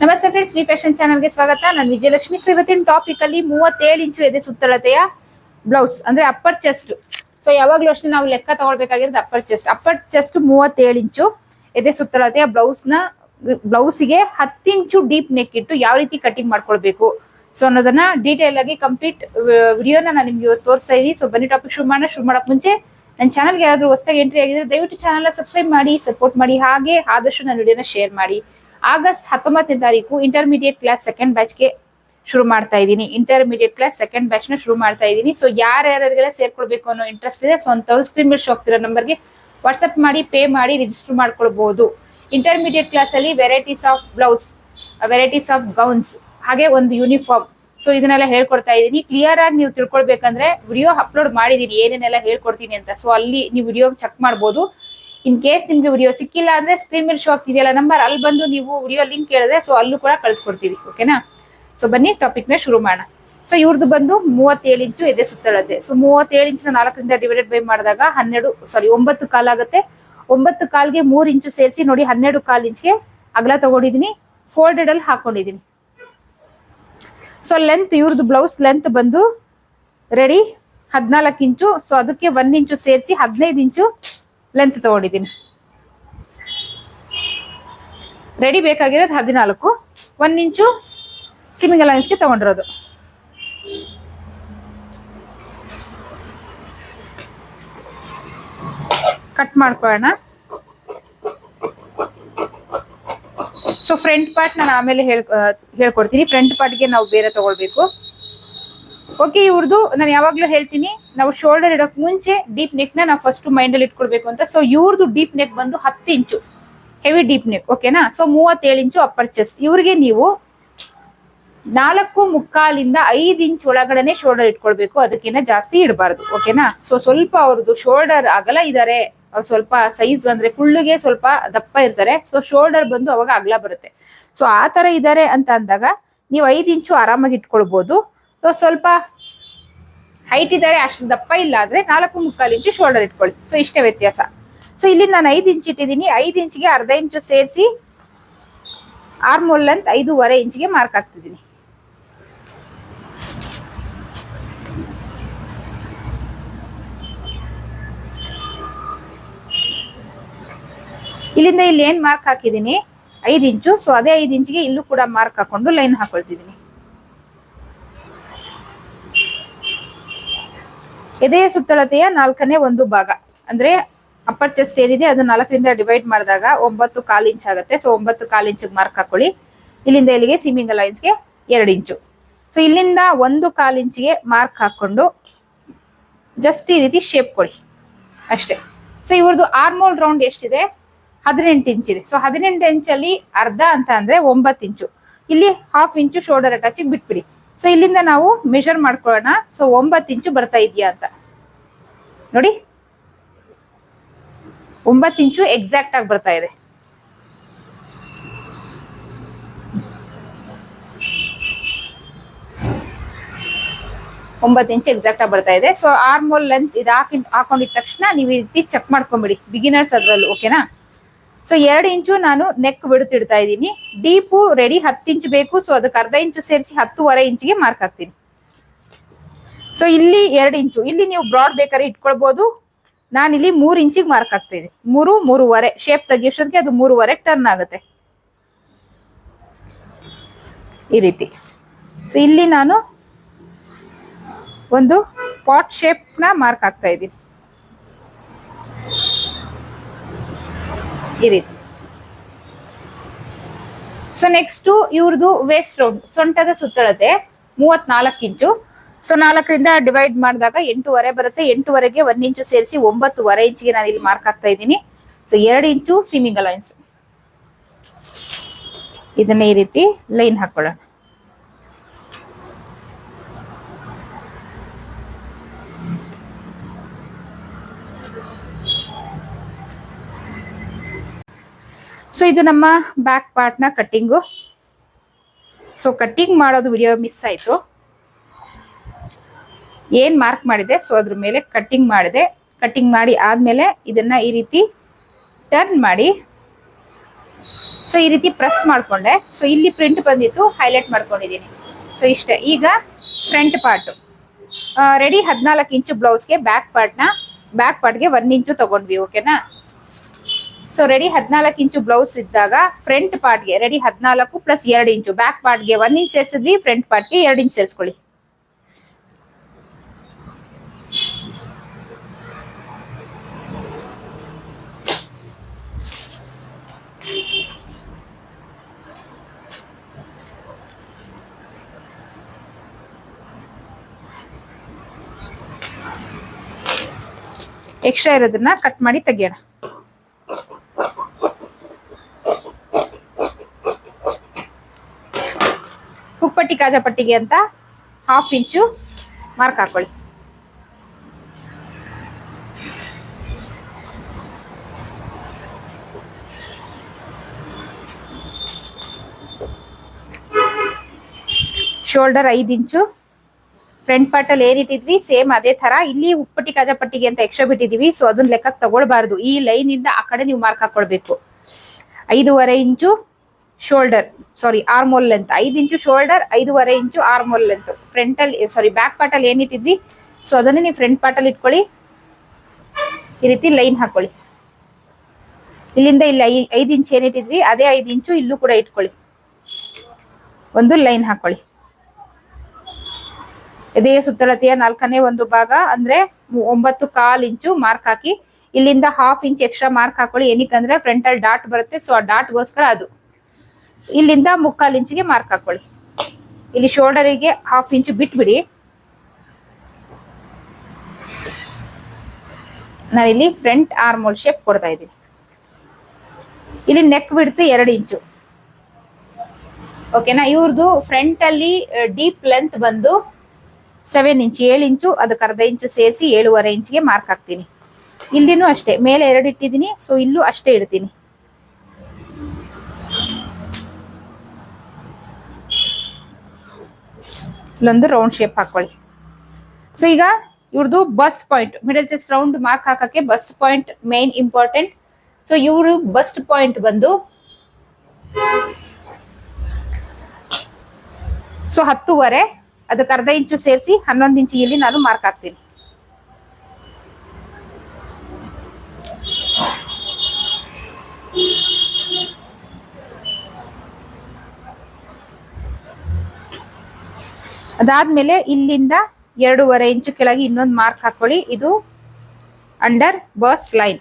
ನಮಸ್ತೆ friends V fashion ಚಾನಲ್ಗೆ ಸ್ವಾಗತ. ನಾನು ವಿಜಯಲಕ್ಷ್ಮಿ. ಸೊ ಇವತ್ತಿನ ಟಾಪಿಕ್ ಅಲ್ಲಿ ಮೂವತ್ತೇಳು ಇಂಚು ಎದೆ ಸುತ್ತಳತೆಯ ಬ್ಲೌಸ್ ಅಂದ್ರೆ ಅಪ್ಪರ್ ಚೆಸ್ಟ್ ಸೊ ಯಾವಾಗ್ಲೂ ಅಷ್ಟೇ ನಾವು ಲೆಕ್ಕ ತಗೊಳ್ಬೇಕಾಗಿರೋದು ಅಪ್ಪರ್ ಚೆಸ್ಟ್ ಅಪ್ಪರ್ ಚೆಸ್ಟ್ ಮೂವತ್ತೇಳು ಇಂಚು ಎದೆ ಸುತ್ತಳತೆಯ ಬ್ಲೌಸ್ನ ಬ್ಲೌಸಿಗೆ ಹತ್ತು ಇಂಚು ಡೀಪ್ ನೆಕ್ ಇಟ್ಟು ಯಾವ ರೀತಿ ಕಟಿಂಗ್ ಮಾಡ್ಕೊಳ್ಬೇಕು. ಸೊ ಅನ್ನೋದನ್ನ ಡೀಟೇಲ್ ಆಗಿ ಕಂಪ್ಲೀಟ್ ವಿಡಿಯೋನ ನಾನು ನಿಮ್ಗೆ ತೋರಿಸ್ತಾ ಇದೀನಿ. ಸೊ ಬನ್ನಿ ಟಾಪಿಕ್ ಶುರು ಮಾಡೋಣ. ಶುರು ಮಾಡಕ್ ಮುಂಚೆ ನನ್ನ ಚಾನಲ್ಗೆ ಯಾರಾದರೂ ಹೊಸದಾಗಿ ಎಂಟ್ರಿ ಆಗಿದ್ರೆ ದಯವಿಟ್ಟು ಚಾನಲ್ ಸಬ್ಸ್ಕ್ರೈಬ್ ಮಾಡಿ ಸಪೋರ್ಟ್ ಮಾಡಿ. ಹಾಗೆ ಆದಷ್ಟು ನನ್ನ ವಿಡಿಯೋನ ಶೇರ್ ಮಾಡಿ. ಆಗಸ್ಟ್ ಹತ್ತೊಂಬತ್ತನೇ ತಾರೀಕು ಇಂಟರ್ಮೀಡಿಯೇಟ್ ಕ್ಲಾಸ್ ಸೆಕೆಂಡ್ ಬ್ಯಾಚ್ಗೆ ಶುರು ಮಾಡ್ತಾ ಇದ್ದೀನಿ. ಇಂಟರ್ಮೀಡಿಯೇಟ್ ಕ್ಲಾಸ್ ಸೆಕೆಂಡ್ ಬ್ಯಾಚ್ನ ಶುರು ಮಾಡ್ತಾ ಇದ್ದೀನಿ. ಸೊ ಯಾರ್ಯಾರಿಗೆಲ್ಲ ಸೇರ್ಕೊಳ್ಬೇಕು ಅನ್ನೋ ಇಂಟ್ರೆಸ್ಟ್ ಇದೆ ಸೊ ಅಂತವ್ರು ಸ್ಕ್ರೀನ್ ಮೇಲೆ ಹೋಗ್ತಿರೋ ನಂಬರ್ಗೆ ವಾಟ್ಸಪ್ ಮಾಡಿ ಪೇ ಮಾಡಿ ರಿಜಿಸ್ಟರ್ ಮಾಡ್ಕೊಳ್ಬಹುದು ಇಂಟರ್ಮೀಡಿಯೇಟ್ ಕ್ಲಾಸ್ ಅಲ್ಲಿ varieties of blouse varieties of gowns ಹಾಗೆ ಒಂದು ಯೂನಿಫಾರ್ಮ್ ಸೊ ಇದನ್ನೆಲ್ಲ ಹೇಳ್ಕೊಡ್ತಾ ಇದ್ದೀನಿ. ಕ್ಲಿಯರ್ ಆಗಿ ನೀವು ತಿಳ್ಕೊಳ್ಬೇಕಂದ್ರೆ ವಿಡಿಯೋ ಅಪ್ಲೋಡ್ ಮಾಡಿದೀನಿ ಏನೇನೆಲ್ಲ ಹೇಳ್ಕೊಡ್ತೀನಿ ಅಂತ. ಸೊ ಅಲ್ಲಿ ನೀವು ವಿಡಿಯೋ ಚೆಕ್ ಮಾಡ್ಬೋದು. ಇನ್ ಕೇಸ್ ನಿಮ್ಗೆ ವಿಡಿಯೋ ಸಿಕ್ಕಿಲ್ಲ ಅಂದ್ರೆ ಸ್ಕ್ರೀನ್ ಮೇಲೆ ಶೋ ಆಗ್ತಿದೆಯಲ್ಲ ನಂಬರ್ ಅಲ್ಲಿ ಬಂದು ನೀವು ವಿಡಿಯೋ ಲಿಂಕ್ ಕೇಳಿದ್ರೆ ಸೊ ಅಲ್ಲೂ ಕೂಡ ಕಳಿಸ್ಕೊಡ್ತೀವಿ ಓಕೆನಾ ಸೊ ಬನ್ನಿ ಟಾಪಿಕ್ನ ಶುರು ಮಾಡೋಣ. ಸೊ ಇವ್ರದ್ದು ಬಂದು ಮೂವತ್ತೇಳು ಇಂಚು ಎದೆ ಸುತ್ತಳತೆ ಸೊ ಮೂವತ್ತೇಳು ಇಂಚಿನ ನಾಲ್ಕರಿಂದ ಡಿವೈಡೆಡ್ ಬೈ ಮಾಡಿದಾಗ ಹನ್ನೆರಡು ಸಾರಿ ಒಂಬತ್ತು ಕಾಲಾಗುತ್ತೆ ಒಂಬತ್ತು ಕಾಲ್ಗೆ ಮೂರು ಇಂಚು ಸೇರಿಸಿ ನೋಡಿ ಹನ್ನೆರಡು ಕಾಲ್ ಇಂಚ್ಗೆ ಅಗಲ ತಗೊಂಡಿದ್ದೀನಿ ಫೋಲ್ಡೆಡ್ ಅಲ್ಲಿ ಹಾಕೊಂಡಿದ್ದೀನಿ. ಸೊ ಲೆಂತ್ ಇವ್ರದ್ದು ಬ್ಲೌಸ್ ಲೆಂತ್ ಬಂದು ರೆಡಿ ಹದಿನಾಲ್ಕು ಇಂಚು. ಸೊ ಅದಕ್ಕೆ ಒಂದ್ ಇಂಚು ಸೇರಿಸಿ ಹದಿನೈದು ಇಂಚು ಲೆಂತ್ ತಗೊಂಡಿದ್ದೀನಿ. ರೆಡಿ ಬೇಕಾಗಿರೋದು ಹದಿನಾಲ್ಕು. ಒನ್ ಇಂಚು ಸಿಮಿಂಗ್ ಅಲೈನ್ಸ್ಗೆ ತಗೊಂಡಿರೋದು. ಕಟ್ ಮಾಡ್ಕೊಳ್ಳೋಣ. ಸೊ ಫ್ರಂಟ್ ಪಾರ್ಟ್ ನಾನು ಆಮೇಲೆ ಹೇಳ್ ಹೇಳ್ಕೊಡ್ತೀನಿ. ಫ್ರಂಟ್ ಪಾರ್ಟ್ಗೆ ನಾವು ಬೇರೆ ತಗೊಳ್ಬೇಕು. ಓಕೆ ಇವ್ರದ್ದು ನಾನು ಯಾವಾಗ್ಲೂ ಹೇಳ್ತೀನಿ, ನಾವು ಶೋಲ್ಡರ್ ಇಡೋಕೆ ಮುಂಚೆ ಡೀಪ್ ನೆಕ್ ನಾವು ಫಸ್ಟ್ ಮೈಂಡ್ ಅಲ್ಲಿ ಇಟ್ಕೊಳ್ಬೇಕು ಅಂತ. ಸೊ ಇವ್ರದ್ದು ಡೀಪ್ ನೆಕ್ ಬಂದು ಹತ್ತು ಇಂಚು ಹೆವಿ ಡೀಪ್ ನೆಕ್ ಓಕೆನಾ ಸೊ ಮೂವತ್ತೇಳು ಇಂಚು ಅಪ್ಪರ್ ಚೆಸ್ಟ್ ಇವ್ರಿಗೆ ನೀವು ನಾಲ್ಕು ಮುಕ್ಕಾಲಿಂದ ಐದು ಇಂಚ್ ಒಳಗಡೆ ಶೋಲ್ಡರ್ ಇಟ್ಕೊಳ್ಬೇಕು ಅದಕ್ಕಿಂತ ಜಾಸ್ತಿ ಇಡಬಾರ್ದು ಓಕೆನಾ ಸೊ ಸ್ವಲ್ಪ ಅವ್ರದ್ದು ಶೋಲ್ಡರ್ ಅಗಲ ಇದಾರೆ, ಅವ್ರು ಸ್ವಲ್ಪ ಸೈಜ್ ಅಂದ್ರೆ ಕುಳ್ಳುಗೆ ಸ್ವಲ್ಪ ದಪ್ಪ ಇರ್ತಾರೆ ಸೊ ಶೋಲ್ಡರ್ ಬಂದು ಅವಾಗ ಅಗಲ ಬರುತ್ತೆ. ಸೊ ಆ ತರ ಇದಾರೆ ಅಂತ ಅಂದಾಗ, ನೀವು ಐದು ಇಂಚು ಆರಾಮಾಗಿ ಇಟ್ಕೊಳ್ಬಹುದು ಸೊ ಸ್ವಲ್ಪ ಹೈಟ್ ಇದ್ದಾರೆ ಅಷ್ಟು ದಪ್ಪ ಇಲ್ಲ ಅಂದ್ರೆ ನಾಲ್ಕು ಮುಕ್ಕಾಲು ಇಂಚು ಶೋಲ್ಡರ್ ಇಟ್ಕೊಳ್ಳಿ. ಸೊ ಇಷ್ಟೇ ವ್ಯತ್ಯಾಸ. ಸೊ ಇಲ್ಲಿ ನಾನು ಐದು ಇಂಚ್ ಇಟ್ಟಿದ್ದೀನಿ. ಐದು ಇಂಚಿಗೆ ಅರ್ಧ ಇಂಚು ಸೇರಿಸಿ ಆರ್ಮೋಲ್ ಲೆಂತ್ ಐದೂವರೆ ಇಂಚಿಗೆ ಮಾರ್ಕ್ ಹಾಕ್ತಿದ್ದೀನಿ. ಇಲ್ಲಿಂದ ಇಲ್ಲಿ ಏನು ಮಾರ್ಕ್ ಹಾಕಿದ್ದೀನಿ? ಐದು ಇಂಚು. ಸೊ ಅದೇ ಐದು ಇಂಚಿಗೆ ಇಲ್ಲೂ ಕೂಡ ಮಾರ್ಕ್ ಹಾಕೊಂಡು ಲೈನ್ ಹಾಕೊಳ್ತಿದ್ದೀನಿ. ಎದೆಯ ಸುತ್ತಳತೆಯ ನಾಲ್ಕನೇ ಒಂದು ಭಾಗ. ಅಂದ್ರೆ ಅಪ್ಪರ್ ಚೆಸ್ಟ್ ಏನಿದೆ, ಅದು ನಾಲ್ಕರಿಂದ ಡಿವೈಡ್ ಮಾಡಿದಾಗ ಒಂಬತ್ತು ಕಾಲು ಇಂಚ್ ಆಗುತ್ತೆ. ಸೊ ಒಂಬತ್ತು ಕಾಲು ಇಂಚಿಗೆ ಮಾರ್ಕ್ ಹಾಕೊಳ್ಳಿ. ಇಲ್ಲಿಂದ ಇಲ್ಲಿಗೆ ಸಿಮಿಂಗ್ ಲೈನ್ಸ್ಗೆ ಎರಡು ಇಂಚು ಸೊ ಇಲ್ಲಿಂದ ಒಂದು ಕಾಲು ಇಂಚಿಗೆ ಮಾರ್ಕ್ ಹಾಕೊಂಡು ಜಸ್ಟ್ ಈ ರೀತಿ ಶೇಪ್ ಕೊಡಿ. ಅಷ್ಟೇ. ಸೊ ಇವ್ರದ್ದು ಆರ್ಮೋಲ್ ರೌಂಡ್ ಎಷ್ಟಿದೆ? ಹದಿನೆಂಟು ಇಂಚ್ ಇದೆ. ಸೊ ಹದಿನೆಂಟು ಇಂಚಲ್ಲಿ ಅರ್ಧ ಅಂತ ಅಂದ್ರೆ ಒಂಬತ್ತು ಇಂಚು ಇಲ್ಲಿ ಹಾಫ್ ಇಂಚು ಶೋಲ್ಡರ್ ಅಟ್ಯಾಚಿಗೆ ಬಿಟ್ಬಿಡಿ. ಸೊ ಇಲ್ಲಿಂದ ನಾವು ಮೆಷರ್ ಮಾಡ್ಕೊಳ್ಳೋಣ. ಸೊ ಒಂಬತ್ತು ಇಂಚು ಬರ್ತಾ ಇದೆಯಾ ಅಂತ. ನೋಡಿ. ಒಂಬತ್ತು ಇಂಚು ಎಕ್ಸಾಕ್ಟ್ ಆಗಿ ಬರ್ತಾ ಇದೆ. ಒಂಬತ್ತು ಇಂಚು ಎಕ್ಸಾಕ್ಟ್ ಆಗಿ ಬರ್ತಾ ಇದೆ. ಸೊ ಆರ್ಮೋಲ್ ಲೆಂತ್ ಇದು ಹಾಕಿ, ಹಾಕೊಂಡಿದ ತಕ್ಷಣ ನೀವು ಈ ರೀತಿ ಚೆಕ್ ಮಾಡ್ಕೊಂಬಿಡಿ. ಬಿಗಿನರ್ಸ್ ಅದ್ರಲ್ಲಿ ಓಕೆನಾ ಸೊ ಎರಡು ಇಂಚು ನಾನು ನೆಕ್ ಬಿಡುತ್ತಿಡ್ತಾ ಇದ್ದೀನಿ. ಡೀಪು ರೆಡಿ ಹತ್ತು ಇಂಚ್ ಬೇಕು. ಸೊ ಅದಕ್ಕೆ ಅರ್ಧ ಇಂಚು ಸೇರಿಸಿ ಹತ್ತುವರೆ ಇಂಚಿಗೆ ಮಾರ್ಕ್ ಹಾಕ್ತೀನಿ. ಸೊ ಇಲ್ಲಿ ಎರಡು ಇಂಚು. ಇಲ್ಲಿ ನೀವು ಬ್ರಾಡ್ ಬೇಕಾದ್ರೆ ಇಟ್ಕೊಳ್ಬೋದು. ನಾನಿಲ್ಲಿ ಮೂರು ಇಂಚಿಗೆ ಮಾರ್ಕ್ ಹಾಕ್ತೀನಿ. ಮೂರು, ಮೂರುವರೆ. ಶೇಪ್ ತೆಗಿಯೋಷ್ಟೊತ್ತಿಗೆ ಅದು ಮೂರುವರೆ ಟರ್ನ್ ಆಗುತ್ತೆ. ಈ ರೀತಿ. ಸೊ ಇಲ್ಲಿ ನಾನು ಒಂದು ಪಾಟ್ ಶೇಪ್ನ ಮಾರ್ಕ್ ಹಾಕ್ತಾ ಇದ್ದೀನಿ. ಈ ರೀತಿ. ಸೊ ನೆಕ್ಸ್ಟ್ ಇವ್ರದ್ದು ವೇಸ್ಟ್ ರೌಂಡ್ ಸೊಂಟದ ಸುತ್ತಳತೆ ಮೂವತ್ನಾಲ್ಕು ಇಂಚು. ಸೊ ನಾಲ್ಕರಿಂದ ಡಿವೈಡ್ ಮಾಡಿದಾಗ ಎಂಟೂವರೆ ಬರುತ್ತೆ. ಎಂಟೂವರೆಗೆ ಒಂದ್ ಇಂಚು ಸೇರಿಸಿ ಒಂಬತ್ತುವರೆ ಇಂಚಿಗೆ ನಾನು ಇಲ್ಲಿ ಮಾರ್ಕ್ ಹಾಕ್ತಾ ಇದ್ದೀನಿ. ಸೊ ಎರಡು ಇಂಚು ಸಿಮಿಂಗ್ ಲೈನ್ಸ್ ಇದನ್ನ ಈ ರೀತಿ ಲೈನ್ ಹಾಕೊಳ್ಳೋಣ. ಸೊ ಇದು ನಮ್ಮ ಬ್ಯಾಕ್ ಪಾರ್ಟ್ನ ಕಟ್ಟಿಂಗು ಸೊ ಕಟ್ಟಿಂಗ್ ಮಾಡೋದು ವಿಡಿಯೋ ಮಿಸ್ ಆಯಿತು. ಏನು ಮಾರ್ಕ್ ಮಾಡಿದೆ? ಸೊ ಅದ್ರ ಮೇಲೆ ಕಟ್ಟಿಂಗ್ ಮಾಡಿದೆ. ಕಟ್ಟಿಂಗ್ ಮಾಡಿ ಆದ್ಮೇಲೆ ಇದನ್ನ ಈ ರೀತಿ ಟರ್ನ್ ಮಾಡಿ. ಸೊ ಈ ರೀತಿ ಪ್ರೆಸ್ ಮಾಡ್ಕೊಂಡೆ. ಸೊ ಇಲ್ಲಿ ಪ್ರಿಂಟ್ ಬಂದಿತ್ತು ಹೈಲೈಟ್ ಮಾಡ್ಕೊಂಡಿದ್ದೀನಿ. ಸೊ ಇಷ್ಟೇ. ಈಗ ಫ್ರಂಟ್ ಪಾರ್ಟ್ ರೆಡಿ ಹದಿನಾಲ್ಕು ಇಂಚು ಬ್ಲೌಸ್ಗೆ ಬ್ಯಾಕ್ ಪಾರ್ಟ್ನ ಬ್ಯಾಕ್ ಪಾರ್ಟ್ಗೆ ಒನ್ ಇಂಚು ತಗೊಂಡ್ವಿ ಓಕೆನಾ ಸೊ ರೆಡಿ ಹದಿನಾಲ್ಕು ಇಂಚು ಬ್ಲೌಸ್ ಇದ್ದಾಗ ಫ್ರಂಟ್ ಪಾರ್ಟ್ಗೆ ರೆಡಿ ಹದಿನಾಲ್ಕು ಪ್ಲಸ್ ಎರಡು ಇಂಚು. ಬ್ಯಾಕ್ ಪಾರ್ಟ್ಗೆ ಒನ್ ಇಂಚ್ ಸೇರಿಸಿದ್ವಿ ಫ್ರಂಟ್ ಪಾರ್ಟ್ಗೆ ಎರಡು ಇಂಚ್ ಸೇರಿಸ್ಕೊಳ್ಳಿ. ಎಕ್ಸ್ಟ್ರಾ ಇರೋದನ್ನ ಕಟ್ ಮಾಡಿ ತೆಗಿಯೋಣ. ಹುಪ್ಪಟ್ಟಿ ಕಾಜಾಪಟ್ಟಿಗೆ ಅಂತ ಹಾಫ್ ಇಂಚು ಮಾರ್ಕ್ ಹಾಕೊಳ್ಳಿ. ಶೋಲ್ಡರ್ ಐದು ಇಂಚು ಫ್ರಂಟ್ ಪಾರ್ಟ್ ಅಲ್ಲಿ ಏನಿಟ್ಟಿದ್ವಿ ಸೇಮ್ ಅದೇ ತರ ಇಲ್ಲಿ ಉಪ್ಪಟ್ಟಿ ಕಾಜಾಪಟ್ಟಿಗೆ ಅಂತ ಎಕ್ಸ್ಟ್ರಾ ಬಿಟ್ಟಿದೀವಿ ಸೊ ಅದನ್ನ ಲೆಕ್ಕಕ್ಕೆ ತಗೊಳ್ಬಾರ್ದು. ಈ ಲೈನ್ ಇಂದ ಆ ಕಡೆ ನೀವು ಮಾರ್ಕ್ ಹಾಕೊಳ್ಬೇಕು. ಐದೂವರೆ inch shoulder sorry armhole length ಐದು ಇಂಚು ಶೋಲ್ಡರ್ ಐದೂವರೆ ಇಂಚು ಆರ್ಮೋಲ್ ಲೆಂತ್ ಫ್ರಂಟಲ್ಲಿ ಸಾರಿ ಬ್ಯಾಕ್ ಪಾರ್ಟ್ ಏನಿಟ್ಟಿದ್ವಿ? ಸೊ ಅದನ್ನೇ ನೀವು ಫ್ರಂಟ್ ಪಾರ್ಟ್ ಅಲ್ಲಿ ಇಟ್ಕೊಳ್ಳಿ. ಈ ರೀತಿ ಲೈನ್ ಹಾಕೊಳ್ಳಿ. ಇಲ್ಲಿಂದ ಇಲ್ಲಿ ಐ- ಐದು ಇಂಚ್ ಏನಿಟ್ಟಿದ್ವಿ, ಅದೇ ಐದು ಇಂಚು ಇಲ್ಲೂ ಕೂಡ ಇಟ್ಕೊಳ್ಳಿ. ಒಂದು ಲೈನ್ ಹಾಕೊಳ್ಳಿ. ಎದೆಯ ಸುತ್ತಳತೆಯ ನಾಲ್ಕನೇ ಒಂದು ಭಾಗ, ಅಂದ್ರೆ ಒಂಬತ್ತು ಕಾಲು ಇಂಚು ಮಾರ್ಕ್ ಹಾಕಿ, ಇಲ್ಲಿಂದ ಹಾಫ್ ಇಂಚ್ ಎಕ್ಸ್ಟ್ರಾ ಮಾರ್ಕ್ ಹಾಕೊಳ್ಳಿ. ಏನಕ್ಕಂದ್ರೆ ಫ್ರಂಟ್ ಅಲ್ಲಿ ಡಾಟ್ ಬರುತ್ತೆ ಸೊ ಆ ಡಾಟ್ಗೋಸ್ಕರ ಅದು. ಇಲ್ಲಿಂದ ಮುಕ್ಕಾಲು ಇಂಚಿಗೆ ಮಾರ್ಕ್ ಹಾಕೊಳ್ಳಿ. ಇಲ್ಲಿ ಶೋಲ್ಡರಿಗೆ ಹಾಫ್ ಇಂಚು ಬಿಟ್ಬಿಡಿ. ನಾವಿಲ್ಲಿ ಫ್ರಂಟ್ ಆರ್ಮೋಲ್ ಶೇಪ್ ಕೊಡ್ತಾ ಇದ್ದೀವಿ ಇಲ್ಲಿ ನೆಕ್ ಬಿಡ್ತು ಎರಡು ಇಂಚು ಓಕೆನಾ ಇವ್ರದ್ದು ಫ್ರಂಟ್ ಅಲ್ಲಿ ಡೀಪ್ ಲೆಂತ್ ಬಂದು ಸೆವೆನ್ ಇಂಚ್ ಏಳು ಇಂಚು ಅದಕ್ಕೆ ಅರ್ಧ ಇಂಚು ಸೇರಿಸಿ ಏಳುವರೆ ಇಂಚಿಗೆ ಮಾರ್ಕ್ ಹಾಕ್ತೀನಿ. ಇಲ್ಲಿನೂ ಅಷ್ಟೇ, ಮೇಲೆ ಎರಡು ಇಟ್ಟಿದ್ದೀನಿ ಸೊ ಇಲ್ಲೂ ಅಷ್ಟೇ ಇಡ್ತೀನಿ. ಇಲ್ಲೊಂದು ರೌಂಡ್ ಶೇಪ್ ಹಾಕೊಳ್ಳಿ. ಸೊ ಈಗ ಇವ್ರದ್ದು bust point middle chest round mark ಹಾಕಕ್ಕೆ bust point main important so ಇವರು ಬಸ್ಟ್ ಪಾಯಿಂಟ್ ಬಂದು ಸೊ ಹತ್ತುವರೆ, ಅದಕ್ಕೆ ಅರ್ಧ ಇಂಚು ಸೇರಿಸಿ ಹನ್ನೊಂದು ಇಂಚು ಇಲ್ಲಿ ನಾನು ಮಾರ್ಕ್ ಹಾಕ್ತೀನಿ. ಅದಾದ್ಮೇಲೆ ಇಲ್ಲಿಂದ ಎರಡೂವರೆ ಇಂಚು ಕೆಳಗೆ ಇನ್ನೊಂದು ಮಾರ್ಕ್ ಹಾಕೊಳ್ಳಿ. ಇದು ಅಂಡರ್ ಬರ್ಸ್ಟ್ ಲೈನ್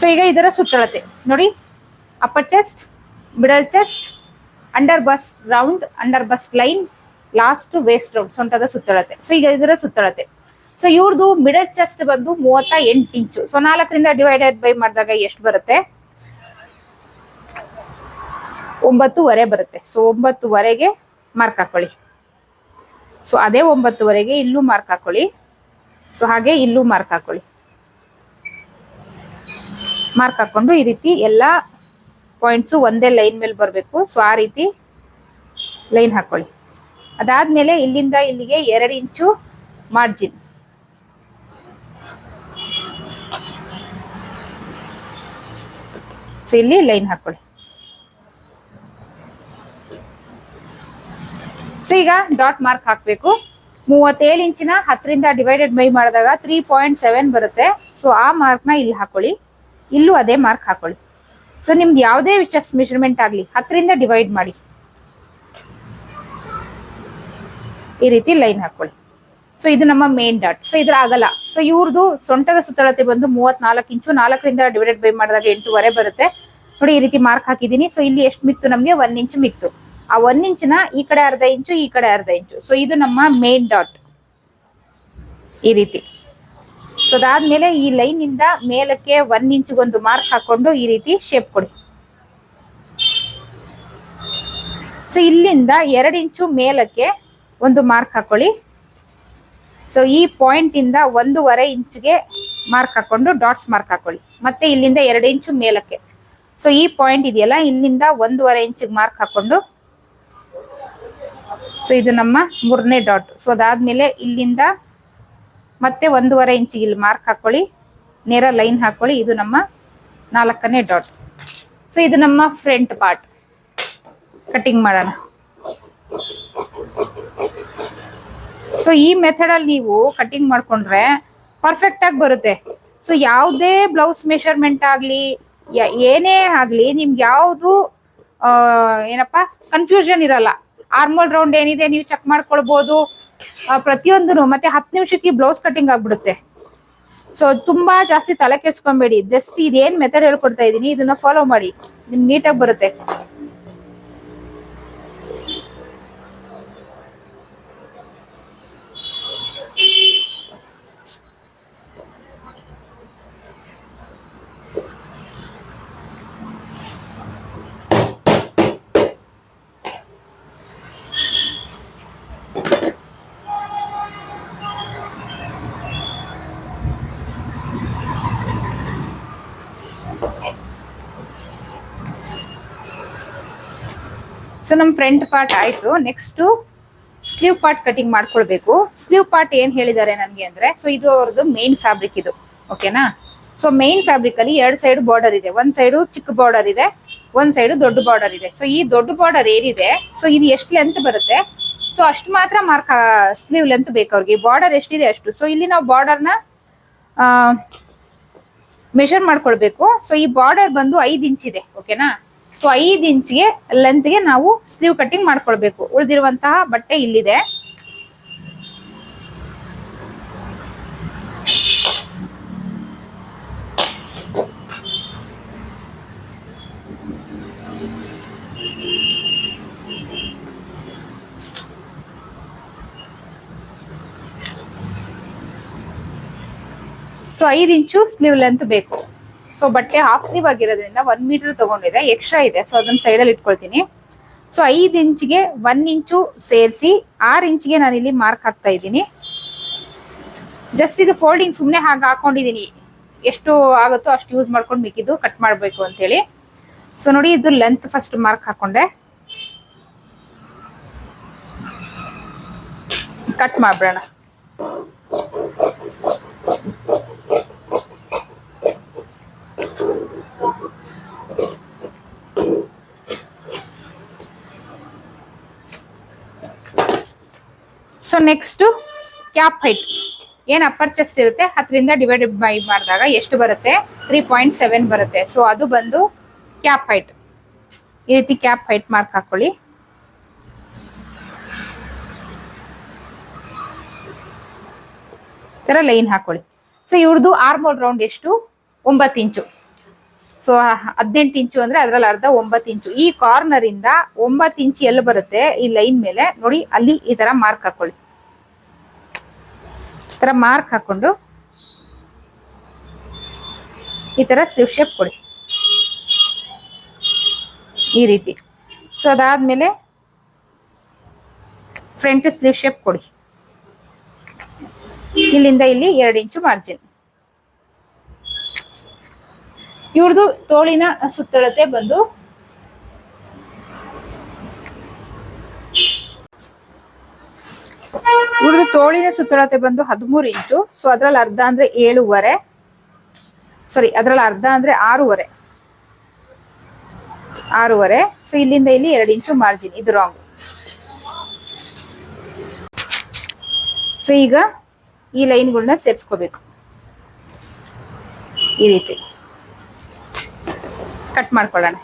ಸೊ ಈಗ ಇದರ ಸುತ್ತಳತೆ. ನೋಡಿ upper chest middle chest under bust round under bust line last waist round ಸೊಂಟದ ಸುತ್ತಳತೆ. ಸೊ ಈಗ ಇದರ ಸುತ್ತಳತೆ. ಸೊ ಇವ್ರದ್ದು ಮಿಡಲ್ ಚೆಸ್ಟ್ ಬಂದು ಮೂವತ್ತ ಎಂಟು ಇಂಚು. ಸೊ ನಾಲ್ಕರಿಂದ ಡಿವೈಡೆಡ್ ಬೈ ಮಾಡಿದಾಗ ಎಷ್ಟು ಬರುತ್ತೆ? ಒಂಬತ್ತುವರೆ ಬರುತ್ತೆ. ಸೊ ಒಂಬತ್ತುವರೆಗೆ ಮಾರ್ಕ್ ಹಾಕೊಳ್ಳಿ. ಸೊ ಅದೇ ಒಂಬತ್ತುವರೆಗೆ ಇಲ್ಲೂ ಮಾರ್ಕ್ ಹಾಕೊಳ್ಳಿ. ಸೊ ಹಾಗೆ ಇಲ್ಲೂ ಮಾರ್ಕ್ ಹಾಕೊಳ್ಳಿ. ಮಾರ್ಕ್ ಹಾಕೊಂಡು ಈ ರೀತಿ ಎಲ್ಲ ಪಾಯಿಂಟ್ಸು ಒಂದೇ ಲೈನ್ ಮೇಲೆ ಬರಬೇಕು. ಸೊ ಆ ರೀತಿ ಲೈನ್ ಹಾಕೊಳ್ಳಿ. ಅದಾದ್ಮೇಲೆ ಇಲ್ಲಿಂದ ಇಲ್ಲಿಗೆ ಎರಡು ಇಂಚು ಮಾರ್ಜಿನ್ ಸೊ ಇಲ್ಲಿ ಲೈನ್ ಹಾಕೊಳ್ಳಿ. ಸೊ ಈಗ ಡಾಟ್ ಮಾರ್ಕ್ ಹಾಕಬೇಕು. ಮೂವತ್ತೇಳು ಇಂಚಿನ ಹತ್ತರಿಂದ ಡಿವೈಡೆಡ್ ಬೈ ಮಾಡಿದಾಗ ತ್ರೀ ಪಾಯಿಂಟ್ ಸೆವೆನ್ ಬರುತ್ತೆ. ಸೊ ಆ ಮಾರ್ಕ್ನ ಇಲ್ಲಿ ಹಾಕೊಳ್ಳಿ. ಇಲ್ಲೂ ಅದೇ ಮಾರ್ಕ್ ಹಾಕೊಳ್ಳಿ. ಸೊ ನಿಮ್ದು ಯಾವುದೇ ವಿಚಸ್ ಮೆಷರ್ಮೆಂಟ್ ಆಗಲಿ, ಹತ್ತರಿಂದ ಡಿವೈಡ್ ಮಾಡಿ. ಈ ರೀತಿ ಲೈನ್ ಹಾಕೊಳ್ಳಿ. ಸೊ ಇದು ನಮ್ಮ ಮೇನ್ ಡಾಟ್ ಸೊ ಇದ್ರ ಆಗಲ್ಲ. ಸೊ ಇವ್ರದ್ದು ಸೊಂಟದ ಸುತ್ತಳತೆ ಬಂದು ಮೂವತ್ನಾಲ್ಕು ಇಂಚು ನಾಲ್ಕರಿಂದ ಡಿವೈಡೆಡ್ ಬೈ ಮಾಡಿದಾಗ ಎಂಟೂವರೆ ಬರುತ್ತೆ. ನೋಡಿ, ಈ ರೀತಿ ಮಾರ್ಕ್ ಹಾಕಿದ್ದೀನಿ. ಸೊ ಇಲ್ಲಿ ಎಷ್ಟು ಮಿತ್ತು ನಮಗೆ? ಒನ್ ಇಂಚು ಮಿಕ್ತು ಆ ಒನ್ ಇಂಚಿನ ಈ ಕಡೆ ಅರ್ಧ ಇಂಚು, ಈ ಕಡೆ ಅರ್ಧ ಇಂಚು. ಸೊ ಇದು ನಮ್ಮ ಮೇನ್ ಡಾಟ್ ಈ ರೀತಿ. ಸೊ ಅದಾದ್ಮೇಲೆ ಈ ಲೈನ್ ಇಂದ ಮೇಲಕ್ಕೆ ಒನ್ ಇಂಚ್ಗೊಂದು ಮಾರ್ಕ್ ಹಾಕೊಂಡು ಈ ರೀತಿ ಶೇಪ್ ಕೊಡಿ. ಸೊ ಇಲ್ಲಿಂದ ಎರಡು ಇಂಚು ಮೇಲಕ್ಕೆ ಒಂದು ಮಾರ್ಕ್ ಹಾಕೊಳ್ಳಿ. ಸೊ ಈ ಪಾಯಿಂಟ್ ಇಂದ ಒಂದೂವರೆ ಇಂಚ್ಗೆ ಮಾರ್ಕ್ ಹಾಕೊಂಡು ಡಾಟ್ಸ್ ಮಾರ್ಕ್ ಹಾಕೊಳ್ಳಿ. ಮತ್ತೆ ಇಲ್ಲಿಂದ ಎರಡು ಇಂಚು ಮೇಲಕ್ಕೆ. ಸೊ ಈ ಪಾಯಿಂಟ್ ಇದೆಯಲ್ಲ, ಇಲ್ಲಿಂದ ಒಂದೂವರೆ ಇಂಚಿಗೆ ಮಾರ್ಕ್ ಹಾಕೊಂಡು ಸೊ ಇದು ನಮ್ಮ ಮೂರನೇ ಡಾಟ್ ಸೊ ಅದಾದ್ಮೇಲೆ ಇಲ್ಲಿಂದ ಮತ್ತೆ ಒಂದೂವರೆ ಇಂಚಿಗೆ ಇಲ್ಲಿ ಮಾರ್ಕ್ ಹಾಕೊಳ್ಳಿ. ನೇರ ಲೈನ್ ಹಾಕೊಳ್ಳಿ. ಇದು ನಮ್ಮ ನಾಲ್ಕನೇ ಡಾಟ್ ಸೊ ಇದು ನಮ್ಮ ಫ್ರಂಟ್ ಪಾರ್ಟ್ ಕಟಿಂಗ್ ಮಾಡೋಣ. ಸೊ ಈ ಮೆಥಡ್ ಅಲ್ಲಿ ನೀವು ಕಟಿಂಗ್ ಮಾಡ್ಕೊಂಡ್ರೆ ಪರ್ಫೆಕ್ಟ್ ಆಗಿ ಬರುತ್ತೆ. ಸೊ ಯಾವುದೇ ಬ್ಲೌಸ್ ಮೆಷರ್ಮೆಂಟ್ ಆಗಲಿ ಏನೇ ಆಗಲಿ, ನಿಮ್ಗೆ ಯಾವುದು ಏನಪ್ಪ ಕನ್ಫ್ಯೂಷನ್ ಇರಲ್ಲ. ಆರ್ಮೋಲ್ ರೌಂಡ್ ಏನಿದೆ ನೀವು ಚೆಕ್ ಮಾಡ್ಕೊಳ್ಬಹುದು ಪ್ರತಿಯೊಂದು ಮತ್ತೆ ಹತ್ತು ನಿಮಿಷಕ್ಕೆ ಬ್ಲೌಸ್ ಕಟಿಂಗ್ ಆಗ್ಬಿಡುತ್ತೆ. ಸೊ ತುಂಬಾ ಜಾಸ್ತಿ ತಲೆ ಕೆಡ್ಸ್ಕೊಂಬೇಡಿ. ಜಸ್ಟ್ ಇದೇನ್ ಮೆಥಡ್ ಹೇಳ್ಕೊಡ್ತಾ ಇದೀನಿ, ಇದನ್ನ ಫಾಲೋ ಮಾಡಿ. ನಿಮ್ ನೀಟಾಗಿ ಬರುತ್ತೆ. ಸೊ ನಮ್ ಫ್ರಂಟ್ ಪಾರ್ಟ್ ಆಯ್ತು. ನೆಕ್ಸ್ಟ್ ಸ್ಲೀವ್ ಪಾರ್ಟ್ ಕಟಿಂಗ್ ಮಾಡ್ಕೊಳ್ಬೇಕು. ಸ್ಲೀವ್ ಪಾರ್ಟ್ ಏನ್ ಹೇಳಿದ್ದಾರೆ ನನಗೆ ಅಂದ್ರೆ ಸೊ ಇದು ಅವ್ರದ್ದು ಮೇನ್ ಫ್ಯಾಬ್ರಿಕ್ ಇದು. ಓಕೆನಾ ಸೊ ಮೇನ್ ಫ್ಯಾಬ್ರಿಕ್ ಅಲ್ಲಿ ಎರಡ್ ಸೈಡ್ ಬಾರ್ಡರ್ ಇದೆ. ಒಂದ್ ಸೈಡ್ ಚಿಕ್ಕ ಬಾರ್ಡರ್ ಇದೆ, ಒಂದ್ ಸೈಡ್ ದೊಡ್ಡ ಬಾರ್ಡರ್ ಇದೆ. ಸೊ ಈ ದೊಡ್ಡ ಬಾರ್ಡರ್ ಏನಿದೆ ಸೊ ಇದು ಎಷ್ಟು ಲೆಂತ್ ಬರುತ್ತೆ? ಸೊ ಅಷ್ಟು ಮಾತ್ರ ಮಾರ್ಕ್ ಸ್ಲೀವ್ ಲೆಂತ್ ಬೇಕು ಅವ್ರಿಗೆ. ಬಾರ್ಡರ್ ಎಷ್ಟಿದೆ ಅಷ್ಟು. ಸೊ ಇಲ್ಲಿ ನಾವು ಬಾರ್ಡರ್ನ ಮೆಷರ್ ಮಾಡ್ಕೊಳ್ಬೇಕು. ಸೊ ಈ ಬಾರ್ಡರ್ ಬಂದು ಐದ್ ಇಂಚ್ ಇದೆ. ಓಕೆನಾ ಸೊ ಐದು ಇಂಚ್ಗೆ ಲೆಂತ್ಗೆ ನಾವು ಸ್ಲೀವ್ ಕಟ್ಟಿಂಗ್ ಮಾಡ್ಕೊಳ್ಬೇಕು. ಉಳಿದಿರುವಂತಹ ಬಟ್ಟೆ ಇಲ್ಲಿದೆ. ಸೊ ಐದು ಇಂಚು ಸ್ಲೀವ್ ಲೆಂತ್ ಬೇಕು. ಸೊ ಬಟ್ಟೆ ಹಾಫ್ ಸ್ಲೀವ್ ಆಗಿರೋದ್ರಿಂದ ಒನ್ ಮೀಟರ್ ತಗೊಂಡಿದೆ. ಎಕ್ಸ್ಟ್ರಾ ಇದೆ. ಸೊ ಅದನ್ನ ಸೈಡಲ್ಲಿ ಇಟ್ಕೊಳ್ತೀನಿ. ಸೊ ಐದು ಇಂಚ್ಗೆ ಒನ್ ಇಂಚು ಸೇರಿಸಿ ಆರು ಇಂಚ್ಗೆ ನಾನು ಇಲ್ಲಿ ಮಾರ್ಕ್ ಹಾಕ್ತಾ ಇದ್ದೀನಿ. ಜಸ್ಟ್ ಇದು ಫೋಲ್ಡಿಂಗ್ ಸುಮ್ಮನೆ ಹಾಗೆ ಹಾಕೊಂಡಿದ್ದೀನಿ. ಎಷ್ಟು ಆಗುತ್ತೋ ಅಷ್ಟು ಯೂಸ್ ಮಾಡ್ಕೊಂಡು ಮಿಕ್ಕಿದ್ದು ಕಟ್ ಮಾಡಬೇಕು ಅಂತೇಳಿ. ಸೊ ನೋಡಿ ಇದು ಲೆಂತ್ ಫಸ್ಟ್ ಮಾರ್ಕ್ ಹಾಕೊಂಡೆ. ಕಟ್ ಮಾಡ್ಬಿಡೋಣ. ಸೊ ನೆಕ್ಸ್ಟ್ ಕ್ಯಾಪ್ ಹೈಟ್ ಏನು ಅಪ್ಪರ್ ಚೆಸ್ಟ್ ಇರುತ್ತೆ? ಹತ್ತರಿಂದ ಡಿವೈಡ್ ಬೈ ಮಾಡಿದಾಗ ಎಷ್ಟು ಬರುತ್ತೆ? ತ್ರೀ ಪಾಯಿಂಟ್ ಸೆವೆನ್ ಬರುತ್ತೆ. ಸೊ ಅದು ಬಂದು ಕ್ಯಾಪ್ ಹೈಟ್ ಈ ರೀತಿ ಕ್ಯಾಪ್ ಹೈಟ್ ಮಾರ್ಕ್ ಹಾಕೊಳ್ಳಿ. ಥರ ಲೈನ್ ಹಾಕೊಳ್ಳಿ. ಸೊ ಇವ್ರದ್ದು ಆರ್ಮೋಲ್ ರೌಂಡ್ ಎಷ್ಟು? ಒಂಬತ್ತು ಇಂಚು. ಸೊ ಹದಿನೆಂಟು ಇಂಚು ಅಂದ್ರೆ ಅದರಲ್ಲಿ ಅರ್ಧ ಒಂಬತ್ತು ಇಂಚು. ಈ ಕಾರ್ನರ್ ಇಂದ ಒಂಬತ್ತು ಇಂಚು ಎಲ್ಲಿ ಬರುತ್ತೆ? ಈ ಲೈನ್ ಮೇಲೆ. ನೋಡಿ, ಅಲ್ಲಿ ಈ ತರ ಮಾರ್ಕ್ ಹಾಕೊಳ್ಳಿ. ತರ ಮಾರ್ಕ್ ಹಾಕೊಂಡು ಈ ತರ ಸ್ಲೀವ್ ಶೇಪ್ ಕೊಡಿ. ಈ ರೀತಿ. ಸೊ ಅದಾದ್ಮೇಲೆ ಫ್ರಂಟ್ ಸ್ಲೀವ್ ಶೇಪ್ ಕೊಡಿ. ಇಲ್ಲಿಂದ ಇಲ್ಲಿ ಎರಡು ಇಂಚು ಮಾರ್ಜಿನ್ ಇವ್ರದ್ದು ತೋಳಿನ ಸುತ್ತಳತೆ ಬಂದು ಇವ್ರದ್ದು ತೋಳಿನ ಸುತ್ತಳತೆ ಬಂದು ಹದಿಮೂರು ಇಂಚು. ಸೊ ಅದ್ರಲ್ಲಿ ಅರ್ಧ ಅಂದ್ರೆ ಏಳುವರೆ. ಸಾರಿ ಅದ್ರಲ್ಲಿ ಅರ್ಧ ಅಂದ್ರೆ ಆರೂವರೆ. ಆರೂವರೆ. ಸೊ ಇಲ್ಲಿಂದ ಇಲ್ಲಿ ಎರಡು ಇಂಚು ಮಾರ್ಜಿನ್ ಇದು ರಾಂಗ್ ಸೊ ಈಗ ಈ ಲೈನ್ಗಳನ್ನ ಸೇರಿಸ್ಕೋಬೇಕು. ಈ ರೀತಿ. ಕಟ್ ಮಾಡ್ಕೊಳ್ಳೋಣ.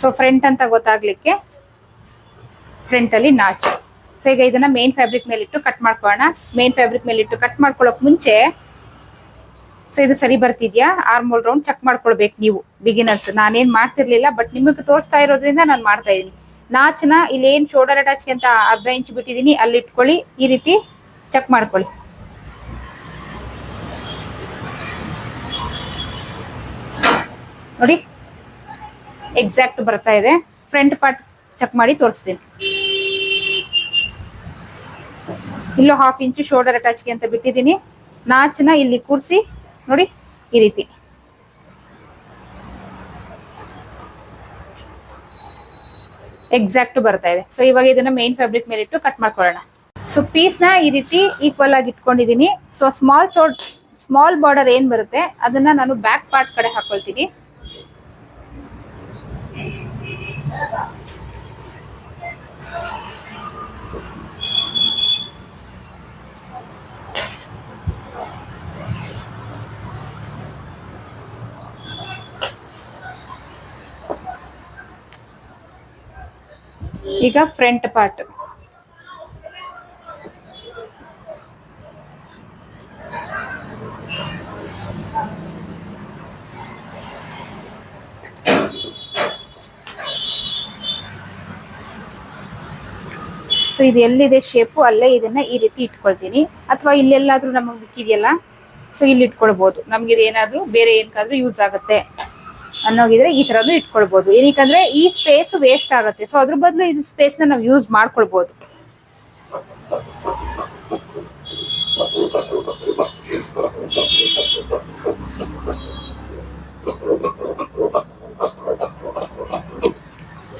ಸೊ ಫ್ರಂಟ್ ಅಂತ ಗೊತ್ತಾಗ್ಲಿಕ್ಕೆ ಫ್ರಂಟ್ ಅಲ್ಲಿ ನಾಚು ಸೊ ಈಗ ಇದನ್ನ ಮೇನ್ ಫ್ಯಾಬ್ರಿಕ್ ಮೇಲಿಟ್ಟು ಕಟ್ ಮಾಡ್ಕೊಳ್ಳೋಣ. ಮೇನ್ ಫ್ಯಾಬ್ರಿಕ್ ಮೇಲಿಟ್ಟು ಕಟ್ ಮಾಡ್ಕೊಳ್ಳೋಕ್ ಮುಂಚೆ ಸೊ ಇದು ಸರಿ ಬರ್ತಿದ್ಯಾ? ಆರ್ಮೋಲ್ ರೌಂಡ್ ಚೆಕ್ ಮಾಡ್ಕೊಳ್ಬೇಕು ನೀವು ಬಿಗಿನರ್ಸ್ ನಾನೇನ್ ಮಾಡ್ತಿರ್ಲಿಲ್ಲ ಬಟ್ ನಿಮಗೆ ತೋರಿಸ್ತಾ ಇರೋದ್ರಿಂದ ನಾನು ಮಾಡ್ತಾ ಇದೀನಿ ನಾಚನ ಇಲ್ಲಿ ಏನ್ ಶೋಲ್ಡರ್ ಅಟ್ಯಾಚ್ ಅಂತ ಅರ್ಧ ಇಂಚ್ ಬಿಟ್ಟಿದ್ದೀನಿ, ಅಲ್ಲಿ ಇಟ್ಕೊಳ್ಳಿ, ಈ ರೀತಿ ಚೆಕ್ ಮಾಡ್ಕೊಳ್ಳಿ. ನೋಡಿ. ಎಕ್ಸಾಕ್ಟ್ ಬರ್ತಾ ಇದೆ. ಫ್ರಂಟ್ ಪಾರ್ಟ್ ಚೆಕ್ ಮಾಡಿ ತೋರಿಸ್ತೀನಿ. ಇಲ್ಲೂ ಹಾಫ್ ಇಂಚು ಶೋಲ್ಡರ್ ಅಟ್ಯಾಚ್ಗೆ ಅಂತ ಬಿಟ್ಟಿದ್ದೀನಿ. ನಾಚನ ಇಲ್ಲಿ ಕೂರಿಸಿ, ನೋಡಿ, ಈ ರೀತಿ. ಎಕ್ಸಾಕ್ಟ್ ಬರ್ತಾ ಇದೆ. ಸೊ ಇವಾಗ ಇದನ್ನ ಮೇನ್ ಫ್ಯಾಬ್ರಿಕ್ ಮೇಲೆ ಕಟ್ ಮಾಡ್ಕೊಳ್ಳೋಣ. ಸೊ ಪೀಸ್ನ ಈ ರೀತಿ ಈಕ್ವಲ್ ಆಗಿ ಇಟ್ಕೊಂಡಿದೀನಿ so small side small border ಏನ್ ಬರುತ್ತೆ, ಅದನ್ನ ನಾನು ಬ್ಯಾಕ್ ಪಾರ್ಟ್ ಕಡೆ ಹಾಕೊಳ್ತೀನಿ. ಈಗ ಫ್ರಂಟ್ ಪಾರ್ಟ್ ಸೊ ಇದು ಎಲ್ಲಿದೆ ಶೇಪು ಅಲ್ಲೇ ಇದನ್ನ ಈ ರೀತಿ ಇಟ್ಕೊಳ್ತೀನಿ. ಅಥವಾ ಇಲ್ಲೆಲ್ಲಾದ್ರೂ ನಮಗೆ ಬಿಕ್ಕಿದೆಯಲ್ಲ ಸೊ ಇಲ್ಲಿ ಇಟ್ಕೊಳ್ಬಹುದು ನಮ್ಗೆ ಇದೇನಾದ್ರೂ ಬೇರೆ ಏನಕ್ಕಾದ್ರೂ ಯೂಸ್ ಆಗುತ್ತೆ ಅನ್ನೋಗಿದ್ರೆ ಈ ತರನು ಇಟ್ಕೊಳ್ಬಹುದು ಏನಕ್ಕಂದ್ರೆ ಈ ಸ್ಪೇಸ್ ವೇಸ್ಟ್ ಆಗುತ್ತೆ. ಸೊ ಅದ್ರ ಬದಲು ಇದು ಸ್ಪೇಸ್ನ ನಾವು ಯೂಸ್ ಮಾಡ್ಕೊಳ್ಬಹುದು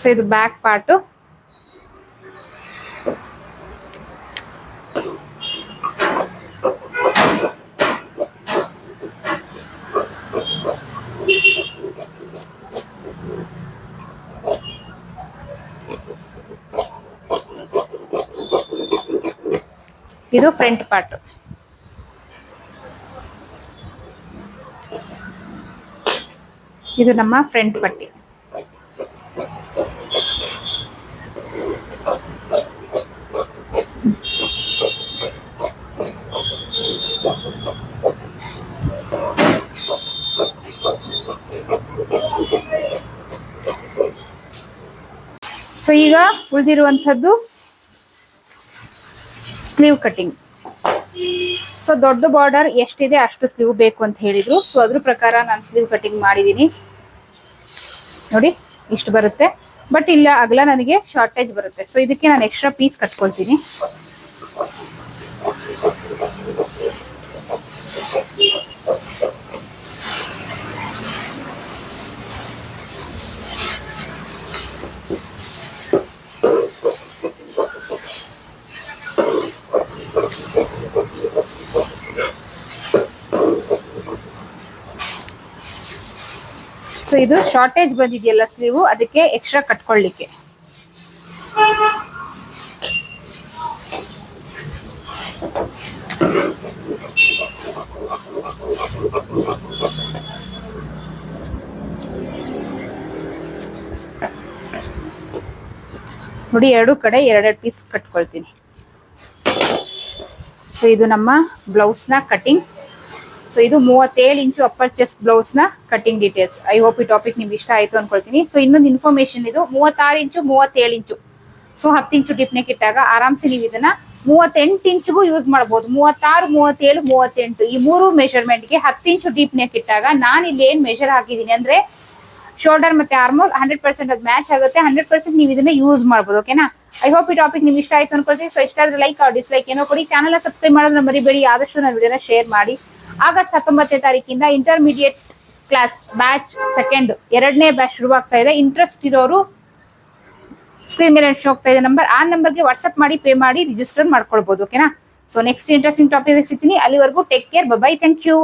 ಸೊ ಇದು ಬ್ಯಾಕ್ ಪಾರ್ಟ್ ಇದು ಫ್ರಂಟ್ ಪಾರ್ಟ್. ಇದು ನಮ್ಮ ಫ್ರಂಟ್ ಪಟ್ಟಿ. ಸೊ ಈಗ ಉಳಿದಿರುವಂಥದ್ದು ಸ್ಲೀವ್ ಕಟಿಂಗ್ ಸೊ ದೊಡ್ಡ ಬಾರ್ಡರ್ ಎಷ್ಟಿದೆ ಅಷ್ಟು ಸ್ಲೀವ್ ಬೇಕು ಅಂತ ಹೇಳಿದ್ರು. ಸೊ ಅದ್ರ ಪ್ರಕಾರ ನಾನು ಸ್ಲೀವ್ ಕಟಿಂಗ್ ಮಾಡಿದೀನಿ. ನೋಡಿ, ಇಷ್ಟು ಬರುತ್ತೆ. ಬಟ್ ಇಲ್ಲ, ಅಗಲ ನನಗೆ ಶಾರ್ಟೇಜ್ ಬರುತ್ತೆ. ಸೊ ಇದಕ್ಕೆ ನಾನು ಎಕ್ಸ್ಟ್ರಾ ಪೀಸ್ ಕಟ್ಕೊಳ್ತೀನಿ. ಸೊ ಇದು ಶಾರ್ಟೇಜ್ ಬಂದಿದೆಯಲ್ಲ ಸ್ಲೀವ್ ಅದಕ್ಕೆ ಎಕ್ಸ್ಟ್ರಾ ಕಟ್ಕೊಳ್ಳಿಕ್ಕೆ. ನೋಡಿ, ಎರಡು ಕಡೆ ಎರಡೆರಡು ಪೀಸ್ ಕಟ್ಕೊಳ್ತೀನಿ. ಸೊ ಇದು ನಮ್ಮ ಬ್ಲೌಸ್ನ ಕಟಿಂಗ್ ಸೊ ಇದು ಮೂವತ್ತೇಳು ಇಂಚು ಅಪ್ಪರ್ ಚೆಸ್ಟ್ ಬ್ಲೌಸ್ನ ಕಟಿಂಗ್ ಡೀಟೇಲ್ಸ್ ಐ ಹೋಪ್ ಈ ಟಾಪಿಕ್ ನಿಮ್ಗೆ ಇಷ್ಟ ಆಯ್ತು ಅನ್ಕೊಳ್ತೀನಿ. ಸೊ ಇನ್ನೊಂದು ಇನ್ಫಾರ್ಮೇಶನ್ ಇದು. ಮೂವತ್ತಾರು ಇಂಚು, ಮೂವತ್ತೇಳು ಇಂಚು. ಸೊ ಹತ್ತು ಇಂಚು ಟಿಪ್ನೆಕ್ ಇಟ್ಟಾಗ ಆರಾಮ್ಸೆ ನೀವು ಇದನ್ನ ಮೂವತ್ತೆಂಟು ಇಂಚ್ಗೂ ಯೂಸ್ ಮಾಡಬಹುದು ಮೂವತ್ತಾರು, ಮೂವತ್ತೇಳು, ಮೂವತ್ತೆಂಟು ಈ ಮೂರು ಮೆಷರ್ಮೆಂಟ್ಗೆ ಹತ್ತು ಇಂಚು ಡೀಪ್ ನೆಕ್ ಇಟ್ಟಾಗ ನಾನು ಇಲ್ಲಿ ಏನ್ ಮೆಷರ್ ಹಾಕಿದ್ದೀನಿ ಅಂದ್ರೆ ಶೋಲ್ಡರ್ ಮತ್ತೆ ಆರ್ಮೋಲ್ ಹಂಡ್ರೆಡ್ ಪರ್ಸೆಂಟ್ ಅದು ಮ್ಯಾಚ್ ಆಗುತ್ತೆ. ಹಂಡ್ರೆಡ್ ಪರ್ಸೆಂಟ್ ನೀವು ಇದನ್ನ ಯೂಸ್ ಮಾಡ್ಬೋದು. ಓಕೆನಾ ಐ ಹೋಪ್ ಈ ಟಾಪಿಕ್ ನಿಮ್ಗೆ ಇಷ್ಟ ಆಯ್ತು ಅನ್ಕೊಳ್ತೀನಿ. ಸೊ ಇಷ್ಟ ಆದ್ರೆ ಲೈಕ್ ಡಿಸ್ಲೈಕ್ ಏನೋ ಕೊಡಿ. ಚಾನಲ್ ಸಬ್ಸ್ಕ್ರೈಬ್ ಮಾಡೋದನ್ನ ಮರಿಬೇಡಿ. ಆದಷ್ಟು ನನ್ನ ವಿಡಿಯೋನ ಶೇರ್ ಮಾಡಿ. ಆಗಸ್ಟ್ ಹತ್ತೊಂಬತ್ತನೇ ತಾರೀಕಿಂದ ಇಂಟರ್ಮೀಡಿಯೇಟ್ ಕ್ಲಾಸ್ ಬ್ಯಾಚ್ ಸೆಕೆಂಡ್ ಎರಡನೇ ಬ್ಯಾಚ್ ಶುರುವಾಗ್ತಾ ಇದೆ. ಇಂಟ್ರೆಸ್ಟ್ ಇರೋರು ಸ್ಕ್ರೀನ್ ಮೇಲೆ ಶೋ ಆಗ್ತಾ ಇದೆ ನಂಬರ್ ಆ ನಂಬರ್ಗೆ ವಾಟ್ಸ್ಆಪ್ ಮಾಡಿ ಪೇ ಮಾಡಿ ರಿಜಿಸ್ಟರ್ ಮಾಡ್ಕೊಳ್ಬಹುದು ಓಕೆನಾ ಸೊ ನೆಕ್ಸ್ಟ್ ಇಂಟ್ರೆಸ್ಟಿಂಗ್ ಟಾಪಿಕ್ ಸಿಗ್ತೀನಿ. ಅಲ್ಲಿವರೆಗೂ take care bye thank you